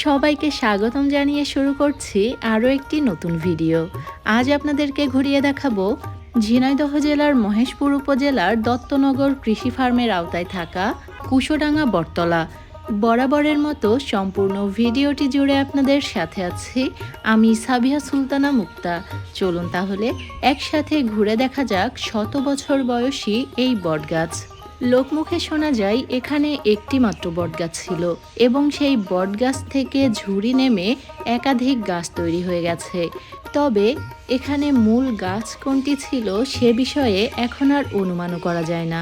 সবাইকে স্বাগতম জানিয়ে শুরু করছি আরও একটি নতুন ভিডিও। আজ আপনাদেরকে ঘুরিয়ে দেখাবো ঝিনাইদহ জেলার মহেশপুর উপজেলার দত্তনগর কৃষি ফার্মের আওতায় থাকা কুশোডাঙ্গা বটতলা। বরাবরের মতো সম্পূর্ণ ভিডিওটি জুড়ে আপনাদের সাথে আছি আমি সাবিহা সুলতানা মুক্তা। চলুন তাহলে একসাথে ঘুরে দেখা যাক শত বছর বয়সী এই বটগাছ। লোকমুখে শোনা যায়, এখানে একটি মাত্র বটগাছ ছিল এবং সেই বটগাছ থেকে ঝুড়ি নেমে একাধিক গাছ তৈরি হয়ে গেছে। তবে এখানে মূল গাছ কোনটি ছিল সে বিষয়ে এখন আর অনুমানও করা যায় না।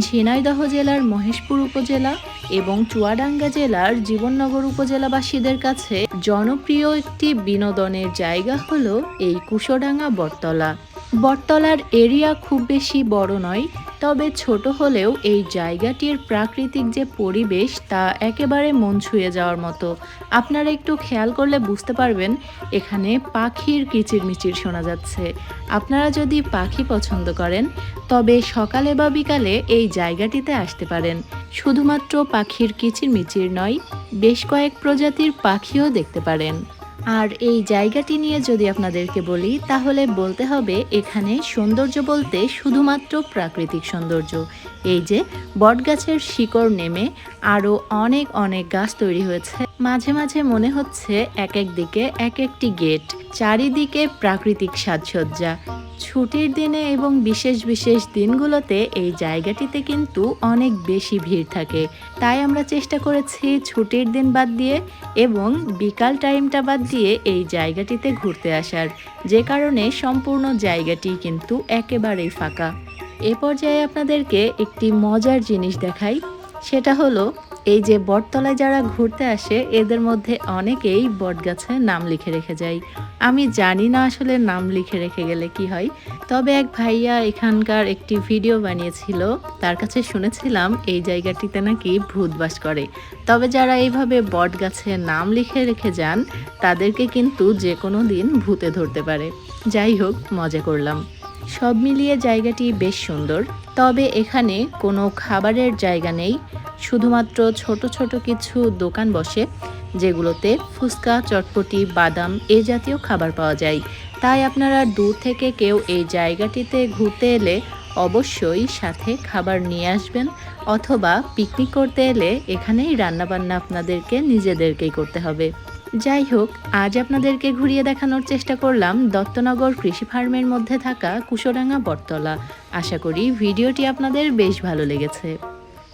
ঝিনাইদহ জেলার মহেশপুর উপজেলা এবং চুয়াডাঙ্গা জেলার জীবননগর উপজেলাবাসীদের কাছে জনপ্রিয় একটি বিনোদনের জায়গা হলো এই কুশোডাঙ্গা বটতলা। বটতলার এরিয়া খুব বেশি বড় নয় তবে ছোট হলেও এই জায়গাটির প্রাকৃতিক যে পরিবেশ তা একেবারে মন ছুঁয়ে যাওয়ার মতো। আপনারা একটু খেয়াল করলে বুঝতে পারবেন, এখানে পাখির কিচিরমিচির শোনা যাচ্ছে। আপনারা যদি পাখি পছন্দ করেন, তবে সকালে বা বিকালে এই জায়গাটিতে আসতে পারেন। শুধুমাত্র পাখির কিচিরমিচির নয়, বেশ কয়েক প্রজাতির পাখিও দেখতে পারেন। আর এই জায়গাটি নিয়ে যদি আপনাদেরকে বলি, তাহলে বলতে হবে এখানে সৌন্দর্য বলতে শুধুমাত্র প্রাকৃতিক সৌন্দর্য। এই যে বটগাছের শিকড় নেমে আরও অনেক অনেক গাছ তৈরি হয়েছে। মাঝে মাঝে মনে হচ্ছে এক এক দিকে এক একটি গেট, চারিদিকে প্রাকৃতিক সাজসজ্জা। ছুটির দিনে এবং বিশেষ বিশেষ দিনগুলোতে এই জায়গাটিতে কিন্তু অনেক বেশি ভিড় থাকে। তাই আমরা চেষ্টা করেছি ছুটির দিন বাদ দিয়ে এবং বিকাল টাইমটা বাদ দিয়ে এই জায়গাটিতে ঘুরতে আসার। যে কারণে সম্পূর্ণ জায়গাটি কিন্তু একেবারেই ফাঁকা। এ পর্যায়ে আপনাদেরকে একটি মজার জিনিস দেখাই। সেটা হলো এই যে বটতলায় যারা ঘুরতে আসে, এদের মধ্যে অনেকেই বটগাছে নাম লিখে রেখে যায়। আমি জানি না আসলে নাম লিখে রেখে গেলে কি হয়, তবে এক ভাইয়া এখানকার একটি ভিডিও বানিয়েছিল। তার কাছে শুনেছিলাম এই জায়গাটিতে নাকি ভূত বাস করে। তবে যারা এইভাবে বট গাছে নাম লিখে রেখে যান, তাদেরকে কিন্তু যে কোনো দিন ভূতে ধরতে পারে। যাই হোক, মজা করলাম। সব মিলিয়ে জায়গাটি বেশ সুন্দর, তবে এখানে কোনো খাবারের জায়গা নেই। শুধুমাত্র ছোট ছোট কিছু দোকান বসে, যেগুলোতে ফুচকা, চটপটি, বাদাম এ জাতীয় খাবার পাওয়া যায়। তাই আপনারা দূর থেকে কেউ এই জায়গাটিতে ঘুরতে এলে অবশ্যই সাথে খাবার নিয়ে আসবেন, অথবা পিকনিক করতে এলে এখানেই রান্নাবান্না আপনাদেরকে নিজেদেরকেই করতে হবে। যাই হোক, আজ আপনাদেরকে ঘুরিয়ে দেখানোর চেষ্টা করলাম দত্তনগর কৃষি ফার্মের মধ্যে থাকা কুশোডাঙ্গা বটতলা। আশা করি ভিডিওটি আপনাদের বেশ ভালো লেগেছে।